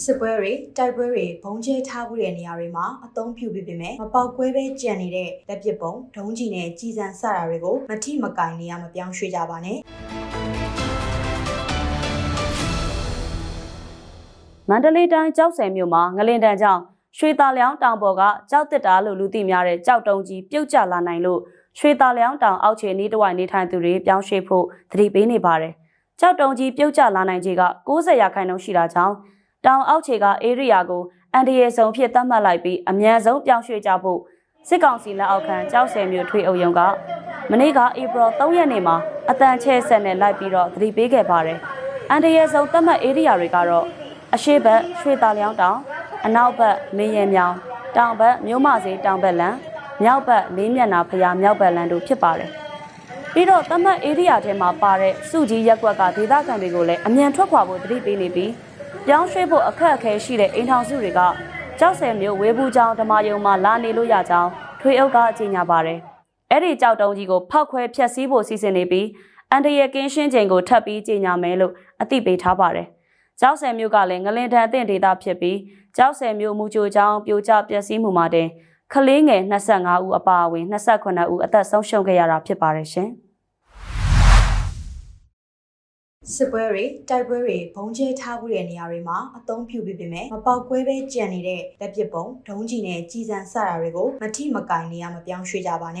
စစ်ပွဲတွေတိုက်ပွဲတွေဘုံကျဲထားမှုတဲ့နေရာတွေမှာအသုံးပြုပြီးပေမဲ့မပေါက်ကွဲပဲကြံနေတဲ့လက်ပစ်ပုံဒုံးကျည်နဲ့ကြီးစံစတာတွေကိုမထိမကင်နေရမပြောင်းရွှေ့ကြပါနဲ့မန္တလေးတိုင်းကြောက်ဆယ်မြို့မှာငလင်တန်ကြောင့်ရွှေသားလျောင်းတောင်ပေါ်ကကြောက်တစ်တာလို့လူသိများတဲ့ကြောက်တုံကြီးပြုတ်ကျလာနိုင်လို့ရွှေသားလျောင်းတောင်အောက်ခြေနီးတစ်ဝိုက်နေထိုင်သူတွေပြောင်းရွှေ့ဖို့သတိပေးနေပါတယ်။ကြောက်တုံကြီးပြုတ်ကျလာနိုင်ခြေက90ရာခိုင်နှုန်းရှိတာကြောင့် တောင်အောက်ခြေကဧရိယာကိုအန်ဒီယေဆောင်ဖြစ်သတ်မှတ်လိုက်ပြီးအမြန်ဆုံးပြောင်းရွှေ့ကြဖို့စစ်ကောင်စီလက်အောက်ခံကြောက်ဆယ်မြို့ထွေအုပ်ရုံးကမနေ့ကဧပြီ3ရက်နေ့မှာအတန်ချဲဆက်နဲ့လိုက်ပြီးတော့သတိပေးခဲ့ပါတယ်။အန်ဒီယေဆောင်သတ်မှတ်ဧရိယာတွေကတော့အရှိဘက်ရွှေသားလျောင်းတောင်အနောက်ဘက်မင်းရဲမြောင်တောင်ဘက်မြို့မဈေးတောင်ဘက်လမ်းမြောက်ဘက်လေးမျက်နှာဖျားမြောက်ဘက်လမ်းတို့ဖြစ်ပါတယ်။ပြီးတော့တမတ်ဧရိယာထဲမှာပါတဲ့စုကြီးရက်ကွက်ကဒေသခံတွေကိုလည်းအမြန်ထွက်ခွာဖို့တတိပေးနေပြီး ပြောင်းရွှေ့ဖို့အခက်အခဲရှိတဲ့အိမ်ထောင်စုတွေကကြောက်ဆယ်မျိုးဝေဘူးကျောင်းဓမ္မယုံမှာလာနေလို့ရကြောင်းထွေအုပ်ကအကြေညာပါတယ်။အဲ့ဒီကြောက်တုံးကြီးကိုဖောက်ခွဲဖျက်ဆီးဖို့စီစဉ်နေပြီးအန်တရကင်းရှင်းချိန်ကိုထပ်ပြီးကြေညာမယ်လို့အသိပေးထားပါတယ်။ကျောက်ဆယ်မြို့ကလည်းငလင်တန်အသင့်ဒေသဖြစ်ပြီးကျောက်ဆယ်မြို့မူကြိုချောင်းပြိုကျပျက်စီးမှုမှာတင်ကလေးငယ်25ဦးအပါအဝင်28ဦးအသက်ဆုံးရှုံးခဲ့ရတာဖြစ်ပါတယ်ရှင်။ စစ်ပွဲတွေတိုက်ပွဲတွေဘုံကျဲထားမှုတဲ့နေရာတွေမှာအသုံးပြုပြီးပေမဲ့မပေါက်ကွဲပဲကြံနေတဲ့လက်ပစ်ပုံဒုံးကျည်နဲ့ကြီးစံစတာတွေကိုမထိမကင်နေရမပြောင်းရွှေ့ကြပါနဲ့